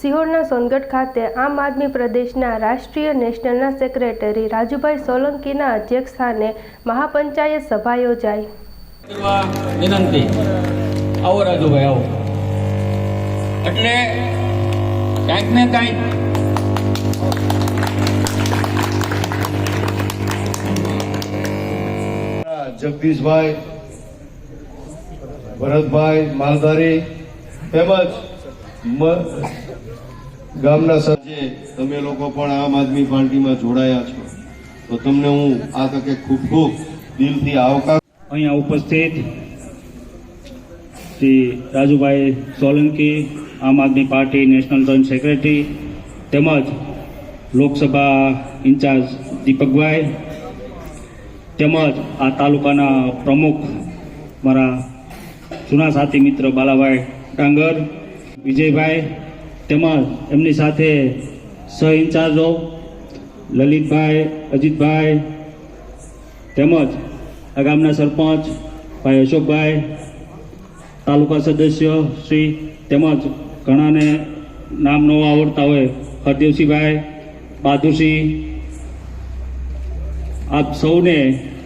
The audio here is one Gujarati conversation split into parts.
સિહોરના સોનગઢ ખાતે આમ આદમી પ્રદેશના રાષ્ટ્રીય નેશનલના સેક્રેટરી રાજુભાઈ સોલંકીના અધ્યક્ષસ્થાને મહાપંચાયત સભા યોજાઈ. વિનંતી. આવો રાજુભાઈ આવો. એટલે ક્યાંક ને ક્યાંક જગદીશભાઈ ભરતભાઈ માલધારી તેમજ મ- ગામના સજ્જે તમે લોકો પણ આમ આદમી પાર્ટીમાં જોડાયા છો. તો તમને હું આ તકે ખૂબ ખૂબ દિલથી આવકાર અહીંયા ઉપસ્થિત Shri Rajubhai Solanki, Aam Aadmi party national joint secretary તેમજ લોકસભા ઇન્ચાર્જ દીપકભાઈ તેમજ આ તાલુકાના પ્રમુખ મારા જૂના સાથી મિત્ર બાલાભાઈ ડાંગર, વિજયભાઈ તેમજ એમની સાથે સહ ઇન્ચાર્જો લલિતભાઈ, અજીતભાઈ તેમજ આ ગામના સરપંચ ભાઈ અશોકભાઈ, તાલુકા સદસ્ય શ્રી તેમજ ઘણાને નામ ન આવડતા હોય, હરદેવસિંહભાઈ બહાદુરસિંહ. આપ સૌને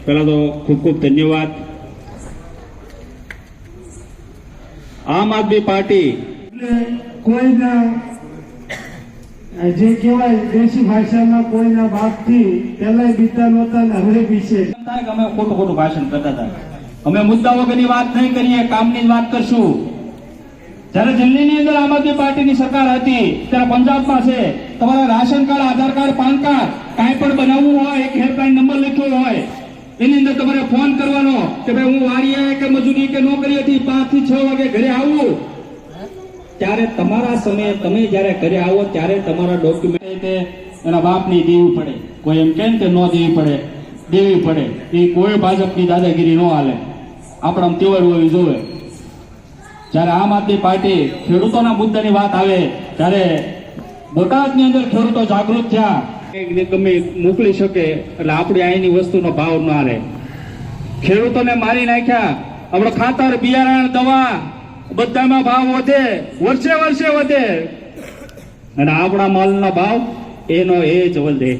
પહેલાં તો ખૂબ ખૂબ ધન્યવાદ. આમ આદમી પાર્ટી કોઈના, જે કહેવાય દેશી ભાષામાં કોઈના બાપથી પહેલા બીતા નહોતા ને હવે બી છે અમે ખોટું ખોટું ભાષણ કરતા હતા. અમે મુદ્દા વગરની વાત નહીં કરીએ, કામની વાત કરશું. જ્યારે દિલ્હીની અંદર આમ આદમી પાર્ટીની સરકાર હતી, ત્યારે પંજાબમાં છે. તમારા ration card, Aadhaar card, PAN card, કાંઈ પણ બનાવવું હોય, એક હેલ્પલાઇન નંબર લખ્યો હોય, એની અંદર તમારે ફોન કરવાનો કે ભાઈ હું વાડીએ કે મજૂરી કે નોકરીએથી પાંચથી છ વાગે ઘરે આવું. ત્યારે તમારા સમયે તમે જ્યારે ઘરે આવો ત્યારે તમારા ડોક્યુમેન્ટ એના બાપની દેવી પડે. કોઈ એમ કેમ કે ન દેવી પડે? દેવી પડે. એ કોઈ ભાજપની દાદાગીરી ન હાલે. આપણા તેવડ હોવી જોવે. જ્યારે આમ આદમી પાર્ટી ખેડૂતોના મુદ્દાની વાત આવે, ત્યારે બોટાદની અંદર ખેડૂતો જાગૃત થયા. ગમે મોકલી શકે, એટલે આપણી અહીંની વસ્તુનો ભાવ ના રહે ખેડૂતોને મારી નાખ્યા. આપણે ખાતર, બિયારણ, દવા બધામાં ભાવ વધે, વર્ષે વર્ષે વધે. અને આપણા માલનો ભાવ એનો એ જ વધે.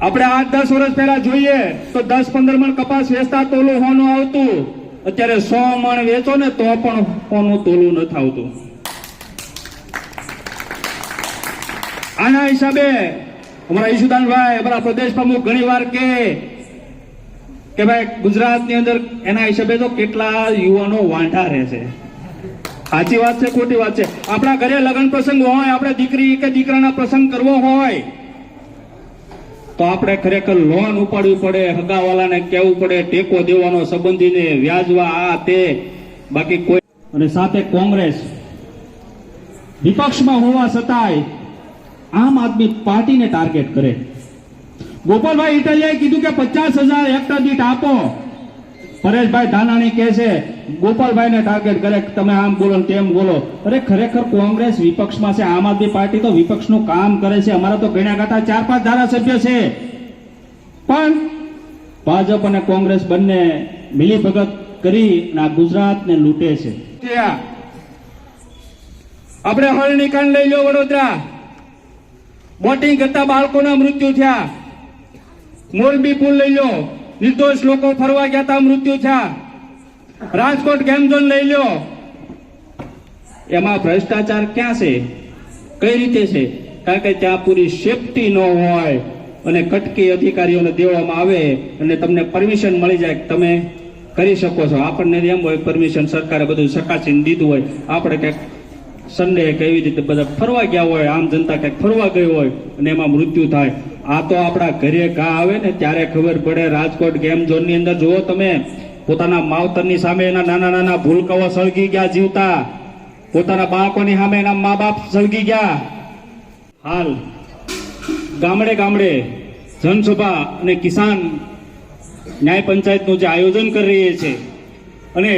આપણે આઠ દસ વર્ષ પહેલા જોઈએ તો દસ પંદર મણ કપાસ વેચતા તોલું હોનું આવતું. અત્યારે સો મણ વેચો ને તો પણ હોનું તોલું નથી આવતું. આના હિસાબે અમારા ઈશુદાનભાઈ, અમારા પ્રદેશ પ્રમુખ ઘણી વાર કે કે ભાઈ, ગુજરાતની અંદર એના હિસાબે તો કેટલા યુવાનો વાંઢા રહે છે. સાચી વાત છે ખોટી વાત છે? આપણા ઘરે લગ્ન પ્રસંગ હોય, આપણે દીકરી કે દીકરાના પ્રસંગ કરવો હોય, તો આપણે ખરેખર લોન ઉપાડવી પડે, હગાવાલાને કહેવું પડે, ટેકો દેવાનો સંબંધીને વ્યાજવા આ તે, બાકી કોઈ અને સાથે કોંગ્રેસ. વિપક્ષમાં હોવા છતાંય આમ આદમી પાર્ટીને ટાર્ગેટ કરે. ગોપાલભાઈ ઇટાલિયાએ કીધું કે પચાસ હજાર હેક્ટર દીઠ આપો. પરેશભાઈ ધાનાણી કહે છે, ગોપાલભાઈને ટાર્ગેટ કરે, તમે આમ બોલો ને તેમ બોલો. અરે ખરેખર કોંગ્રેસ વિપક્ષમાં છે, આમ આદમી પાર્ટી તો વિપક્ષનું કામ કરે છે, અમારા તો ગણ્યા ગાતા ચાર પાંચ ધારાસભ્ય છે. પણ ભાજપ અને કોંગ્રેસ બંને મિલીભગત કરી આ ગુજરાતને લૂંટે છે. આપણે હળ નિકાલ લઈ લો વડોદરા. બોટિંગ કરતા બાળકોના મૃત્યુ થયા. મોરબી પુલ લઈ લો નિર્દોષ લોકો ફરવા ગયા હતા મૃત્યુ થયા. રાજકોટ ગેમ ઝોન લઈ લો એમાં ભ્રષ્ટાચાર ક્યાં છે? કઈ રીતે છે? કારણ કે ત્યાં પૂરી સેફટી ન હોય અને કટકી અધિકારીઓને દેવામાં આવે અને તમને પરમિશન મળી જાય તમે કરી શકો છો. આપણને એમ હોય પરમિશન સરકારે બધું ચકાસીને દીધું હોય. આપણે કંઈક સન્ડે કે એવી રીતે બધા ફરવા ગયા હોય. આમ જનતા કંઈક ફરવા ગઈ હોય અને એમાં મૃત્યુ થાય. આ તો આપણા ઘરે ઘા આવે ને ત્યારે ખબર પડે રાજકોટ ગેમ ઝોનની અંદર. જુઓ તમે, પોતાના માવતરની સામે એના નાના નાના ભૂલકાઓ સળગી ગયા જીવતા. પોતાના બાળકોની સામે એના મા બાપ સળગી ગયા. હાલ, ગામડે ગામડે જનસભા અને કિસાન ન્યાય પંચાયતનું જે આયોજન કરી રહી છે અને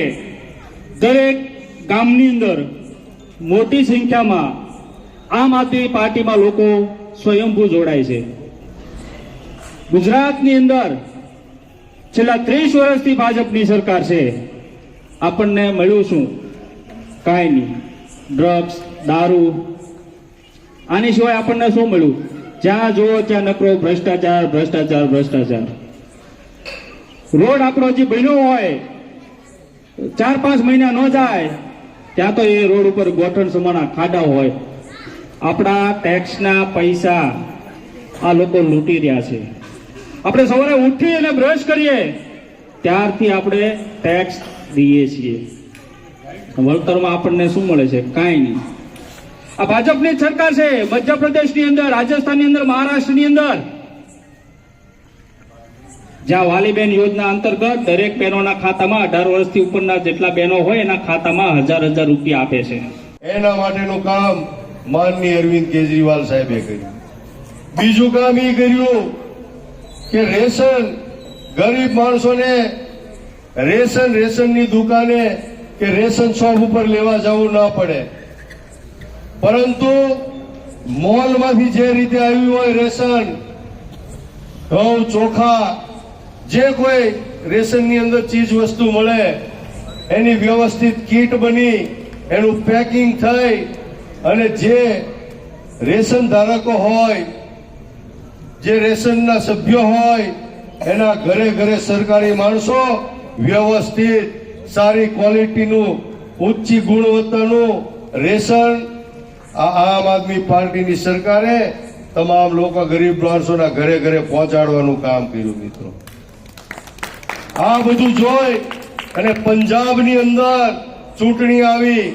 દરેક ગામની અંદર મોટી સંખ્યામાં આમ આદમી પાર્ટીમાં લોકો સ્વયંભૂ જોડાય છે. ગુજરાતની અંદર છેલ્લા ત્રીસ વર્ષથી ભાજપની સરકાર છે. આપણને મળ્યું શું? કાંઈ નહીં. ડ્રગ્સ, દારૂ. આની સિવાય આપણને શું મળ્યું? જ્યાં જુઓ ત્યાં નકરો, ભ્રષ્ટાચાર ભ્રષ્ટાચાર ભ્રષ્ટાચાર. રોડ આપણો જે બન્યો હોય, ચાર પાંચ મહિના ન જાય, ત્યાં તો એ રોડ ઉપર ગોઠણ સમાના ખાડા હોય. આપણા ટેક્સના પૈસા આ લોકો લૂંટી રહ્યા છે. આપણે સવારે ઉઠી અને બ્રશ કરીએ, ત્યારથી આપણે ટેક્સ દઈએ છીએ. વળતરમાં આપણને શું મળે છે? કાંઈ નહીં. આ ભાજપની સરકાર છે, મધ્યપ્રદેશની અંદર, રાજસ્થાનની અંદર, મહારાષ્ટ્રની અંદર. જ્યાં વાલીબેન યોજના અંતર્ગત દરેક બહેનોના ખાતામાં અઢાર વર્ષથી ઉપરના જેટલા બહેનો હોય, એના ખાતામાં હજાર હજાર રૂપિયા આપે છે. એના માટેનું કામ માનની અરવિંદ કેજરીવાલ સાહેબે કર્યું. બીજું કામ એ કર્યું કે રેશન, ગરીબ માણસોને રેશન, રેશનની દુકાને કે રેશન શોપ ઉપર લેવા જવું ના પડે. પરંતુ મોલમાંથી જે રીતે આવ્યું હોય રેશન, ઘઉં, ચોખા, જે કોઈ રેશનની અંદર ચીજ વસ્તુ મળે, એની વ્યવસ્થિત કીટ બની, એનું પેકિંગ થઈ, અને જે રેશન ધારકો હોય જે રેશનના સભ્યો હોય, એના ઘરે ઘરે સરકારી માણસો વ્યવસ્થિત, સારી ક્વોલિટીનું, ઊંચી ગુણવત્તાનું રેશન આ આમ આદમી પાર્ટીની સરકારે તમામ લોકો ગરીબ માણસોના ઘરે ઘરે પહોંચાડવાનું કામ કર્યું, મિત્રો. આ બધું જોઈ અને પંજાબની અંદર ચૂંટણી આવી.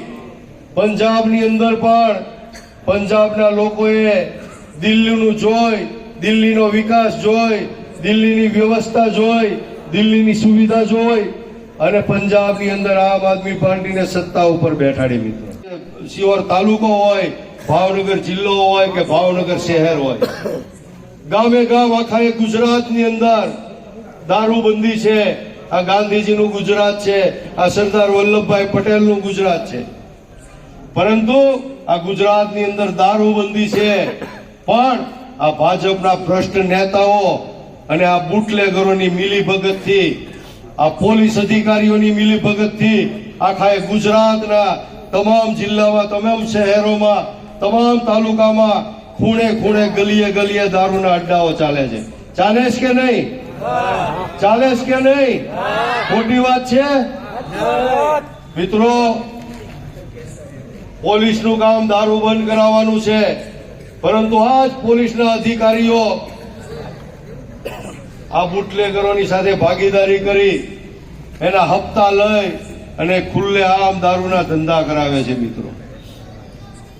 પંજાબની અંદર પણ પંજાબના લોકોએ દિલ્હીનું જોઈ દિલ્હીનો વિકાસ જોઈ, દિલ્હીની વ્યવસ્થા જોઈ, દિલ્હીની સુવિધા જોઈ અને પંજાબની અંદર આમ આદમી પાર્ટીને સત્તા ઉપર બેઠાડી મિત્રો શિવર તાલુકો હોય, ભાવનગર જિલ્લો હોય કે ભાવનગર શહેર હોય. ગામે ગામ આખા એ ગુજરાતની અંદર દારૂબંધી છે. આ ગાંધીજીનું ગુજરાત છે. આ સરદાર વલ્લભભાઈ પટેલનું ગુજરાત છે. પરંતુ આ ગુજરાતની અંદર દારૂબંધી છે. પણ આ ભાજપના ભ્રષ્ટ નેતાઓ અને આ બુટલેગરોની મિલીભગતથી, આ પોલીસ અધિકારીઓની મિલીભગતથી આખા ગુજરાતના તમામ જિલ્લામાં, તમામ શહેરોમાં, તમામ તાલુકામાં ખૂણે ખૂણે ગલીએ ગલીએ દારૂના અડ્ડાઓ ચાલે છે. ચાલે છે કે નહીં? ચાલે છે કે નહીં? ખોટી વાત છે? મિત્રો, પોલીસનું કામ દારૂ બંધ કરાવવાનું છે. પરંતુ આ જ પોલીસના અધિકારીઓ આ બુટલેગરોની સાથે ભાગીદારી કરી એના હપ્તા લઈ અને ખુલ્લે આમ દારૂના ધંધા કરાવે છે મિત્રો.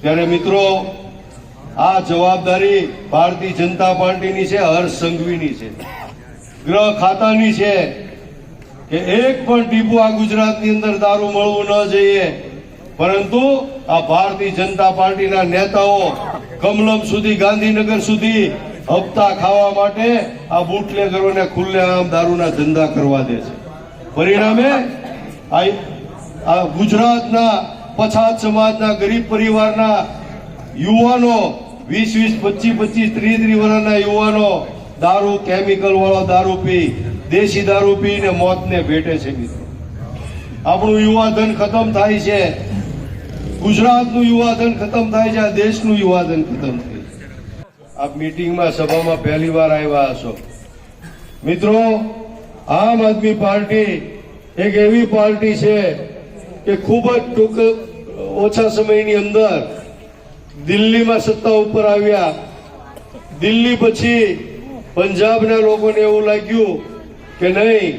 ત્યારે મિત્રો, આ જવાબદારી ભારતીય જનતા પાર્ટીની છે, હર્ષ સંઘવીની છે. ગ્રહ ખાતાની છે કે એક પણ ટીપુ આ ગુજરાતની અંદર દારૂ મળવું ન જોઈએ. પરંતુ આ ભારતીય જનતા પાર્ટીના નેતાઓ કમલમ સુધી, ગાંધીનગર સુધી હપ્તા ખાવા માટે આ બુટલેગરોને ખુલ્લેઆમ દારૂના ધંધા કરવા દે છે. પરિણામે આ ગુજરાતના, પછાત સમાજના, ગરીબ પરિવારના યુવાનો, વીસ વીસ, પચીસ પચીસ, ત્રીસ ત્રીસ વર્ષના યુવાનો દારૂ કેમિકલ વાળો દારૂ પી, દેશી દારૂ પીને મોતને ભેટે છે મિત્રો. આપણું યુવાધન ખતમ થાય છે. ગુજરાતનું યુવાધન ખતમ થાય છે, આ દેશનું યુવાધન ખતમ થાય આપ મીટિંગમાં સભામાં પહેલી વાર આવ્યા હશો. મિત્રો, આમ આદમી પાર્ટી એક એવી પાર્ટી છે કે ખૂબ જ ટૂંક, ઓછા સમયની અંદર દિલ્હીમાં સત્તા ઉપર આવ્યા. દિલ્હી પછી પંજાબના લોકોને એવું લાગ્યું કે નહીં,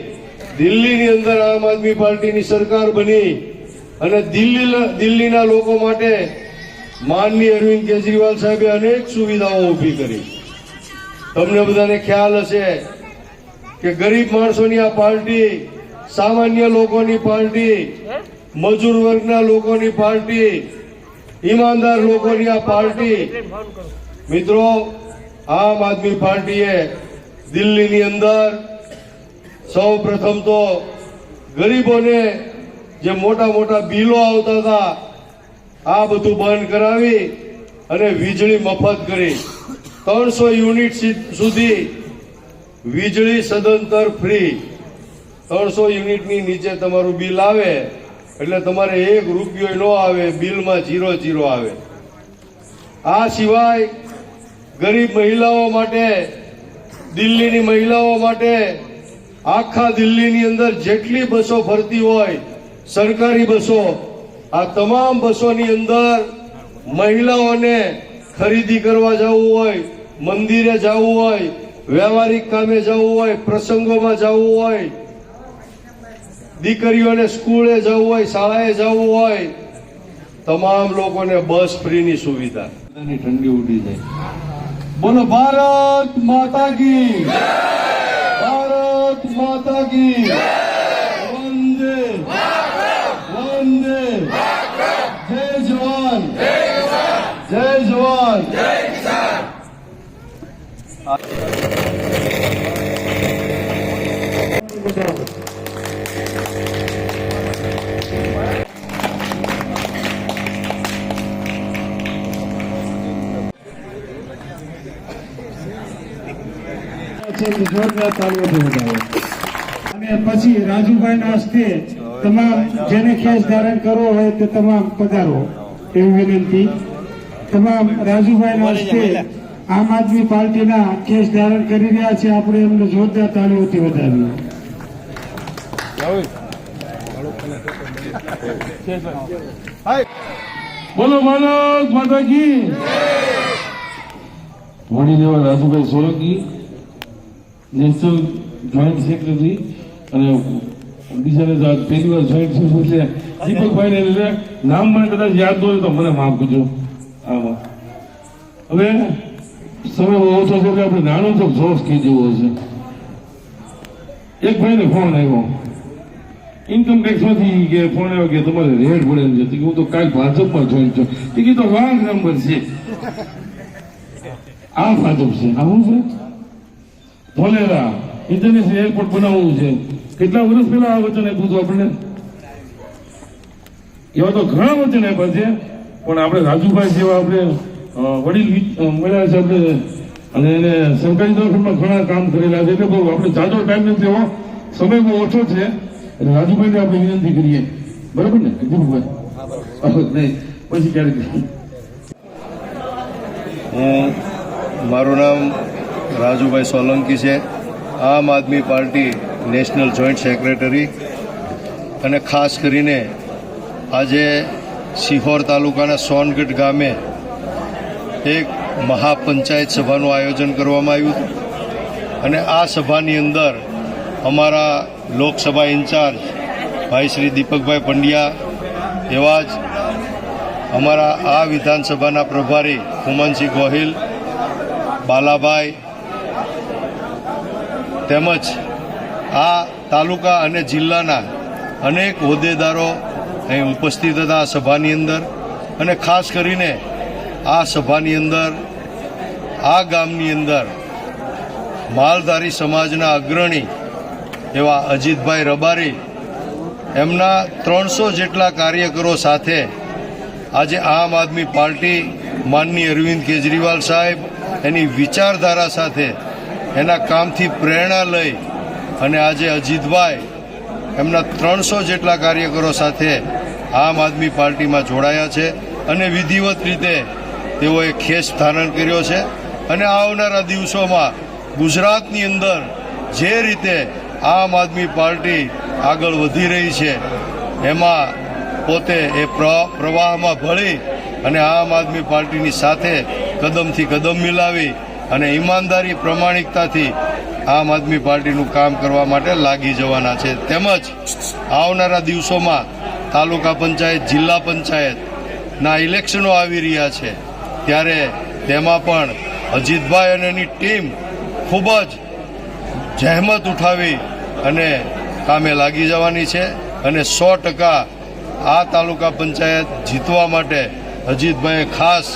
દિલ્હીની અંદર આમ આદમી પાર્ટીની સરકાર બની. અને દિલ્હી દિલ્હીના લોકો માટે માનની અરવિંદ કેજરીવાલ સાહેબે અનેક સુવિધાઓ ઊભી કરી. તમને બધાને ખ્યાલ હશે કે ગરીબ માણસોની આ પાર્ટી, સામાન્ય લોકોની પાર્ટી, મજૂર વર્ગના લોકોની પાર્ટી, ઈમાનદાર લોકોની આ પાર્ટી. મિત્રો, આમ આદમી પાર્ટીએ દિલ્હીની અંદર સૌ પ્રથમ તો ગરીબોને જે મોટા મોટા બિલો આવતા હતા, આ બધું બંધ કરાવી અને વીજળી મફત કરી. ત્રણસો યુનિટ સુધી વીજળી સદંતર ફ્રી. ત્રણસો યુનિટની નીચે તમારું બિલ આવે, એટલે તમારે એક રૂપિયો ન આવે, બિલમાં જીરો જીરો આવે. આ સિવાય ગરીબ મહિલાઓ માટે, દિલ્હીની મહિલાઓ માટે આખા દિલ્હીની અંદર જેટલી બસો ફરતી હોય સરકારી બસો, આ તમામ બસોની અંદર મહિલાઓને ખરીદી કરવા જવું હોય, મંદિરે જવું હોય, વ્યવહારિક કામે જવું હોય, પ્રસંગોમાં જવું હોય, દીકરીઓને સ્કૂલે જવું હોય, શાળાએ જવું હોય, તમામ લોકોને બસ ફ્રીની સુવિધા. ઠંડી ઉડી જાય. બોલો, ભારત માતા કી. ભારત માતા કી વંદે વંદે જય જવાન જય જવાન જય વધાવો અને પછી રાજુભાઈના હસ્તે તમામ જેને ખેસ ધારણ કરવો હોય તે તમામ પધારો. એવી વિનંતી. તમામ રાજુભાઈના હસ્તે આમ આદમી પાર્ટીના કેસ ધારણ કરી રહ્યા છે. આપણે એમને જોરદાર તાળીઓથી વધાવીએ બોલો ભારત માતા વડી વડીલ Rajubhai Solanki national joint secretary અને બીજાને પહેલી વાર જોઈન્ટ સેક્રેટરી એટલે દીપકભાઈ નામ મને કદાચ યાદ હોય તો મને માફ કરજો. આમાં હવે સમય ઓછો છે કે આપણે નાનો તો જોશ કહી દેવો છે. એક ભાઈને ફોન આવ્યો. ઇન્કમ ટેક્સમાંથી કે ફોન આવ્યો કે તમારે રેડ પડે એમ છે. હું તો કાલ ભાજપમાં જોઈન છું એ કીધું રોંગ નંબર છે. આ ભાજપ છે. આ શું છે? ધોલેરા ઇન્ટરનેશનલ એરપોર્ટ બનાવવું છે. કેટલા વર્ષ પહેલા આ વચન આપ્યું હતું આપણને? એવા તો ઘણા વચન આપ્યા છે. પણ આપણે રાજુભાઈ જેવા આપણે વડીલ મળ્યા છે આપણે. અને એને સરકારી દવાખાનામાં ઘણા કામ કરેલા છે. એટલે બહુ આપણે જાજો ટાઈમ નથી એવો સમય બહુ ઓછો છે. એટલે રાજુભાઈને આપણે વિનંતી કરીએ. બરાબર ને દીપકભાઈ નહીં. પછી ક્યારેક. હું મારું નામ રાજુભાઈ સોલંકી છે. Aam Aadmi party national joint secretary. અને ખાસ કરીને આજે સિહોર તાલુકાના સોનગઢ ગામે એક મહાપંચાયત સભાનું આયોજન કરવામાં આવ્યું હતું. અને આ સભાની અંદર અમારા લોકસભા ઇન્ચાર્જ ભાઈ શ્રી દીપકભાઈ પંડ્યા એવા જ અમારા આ વિધાનસભાના પ્રભારી હુમનસિંહ ગોહિલ, બાલાભાઈ તેમજ આ તાલુકા અને જિલ્લાના અનેક હોદ્દેદારો અહીં ઉપસ્થિત હતા આ સભાની અંદર. અને ખાસ કરીને આ સભાની અંદર, આ ગામની અંદર માલધારી સમાજના અગ્રણી એવા અજીતભાઈ રબારી, એમના ત્રણસો જેટલા કાર્યકરો સાથે આજે આમ આદમી પાર્ટી માનની અરવિંદ કેજરીવાલ સાહેબ એની વિચારધારા સાથે એના કામથી પ્રેરણા લઈ અને આજે અજીતભાઈ એમના ત્રણસો જેટલા કાર્યકરો સાથે આમ આદમી પાર્ટીમાં જોડાયા છે અને વિધિવત રીતે તેઓએ ખેસ ધારણ કર્યો છે. અને આવનારા દિવસોમાં ગુજરાતની અંદર જે રીતે આમ આદમી પાર્ટી આગળ વધી રહી છે, એમાં પોતે એ પ્ર- પ્રવાહમાં ભળી અને આમ આદમી પાર્ટીની સાથે કદમથી કદમ મિલાવી અને ઈમાનદારી, પ્રમાણિકતાથી આમ આદમી પાર્ટીનું કામ કરવા માટે લાગી જવાના છે. તેમજ આવનારા દિવસોમાં તાલુકા પંચાયત, જિલ્લા પંચાયતના ઇલેક્શનો આવી રહ્યા છે. ત્યારે તેમાં પણ અજીતભાઈ અને એની ટીમ ખૂબ જ જહેમત ઉઠાવી અને કામે લાગી જવાની છે અને સો ટકા આ તાલુકા પંચાયત જીતવા માટે અજીતભાઈએ ખાસ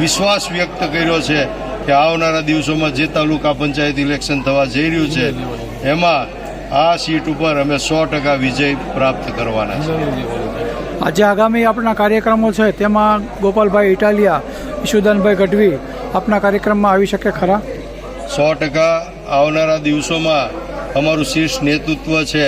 વિશ્વાસ વ્યક્ત કર્યો છે કે આવનારા દિવસોમાં જે તાલુકા પંચાયત ઇલેક્શન થવા જઈ રહ્યું છે એમાં આ સીટ ઉપર અમે સો ટકા વિજય પ્રાપ્ત કરવાના છે આજે આગામી આપણા કાર્યક્રમો છે તેમાં ગોપાલભાઈ ઇટાલિયા ઈશુદાનભાઈ ગઢવી આપના કાર્યક્રમમાં આવી શકે ખરા? સો ટકા આવનારા દિવસોમાં અમારું શીર્ષ નેતૃત્વ છે.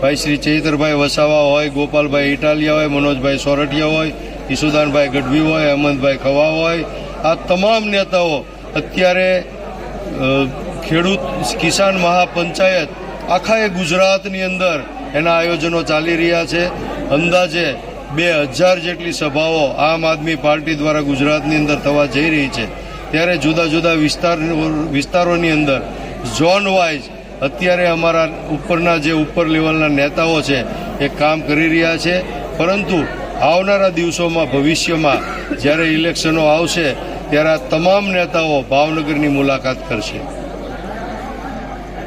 ભાઈ શ્રી ચૈતરભાઈ વસાવા હોય ગોપાલભાઈ ઇટાલિયા હોય મનોજભાઈ સોરઠિયા હોય ઈશુદાનભાઈ ગઢવી હોય હેમંતભાઈ ખવા હોય આ તમામ નેતાઓ અત્યારે ખેડૂત કિસાન મહાપંચાયત આખા એ ગુજરાતની અંદર એના આયોજનો ચાલી રહ્યા છે. અંદાજે બે હજાર જેટલી સભાઓ આમ આદમી પાર્ટી દ્વારા ગુજરાતની અંદર થવા જઈ રહી છે. ત્યારે જુદા જુદા વિસ્તાર, વિસ્તારોની અંદર ઝોન વાઇઝ અત્યારે અમારા ઉપરના જે ઉપર લેવલના નેતાઓ છે એ કામ કરી રહ્યા છે. પરંતુ આવનારા દિવસોમાં, ભવિષ્યમાં જ્યારે ઇલેક્શનો આવશે ત્યારે આ તમામ નેતાઓ ભાવનગરની મુલાકાત કરશે.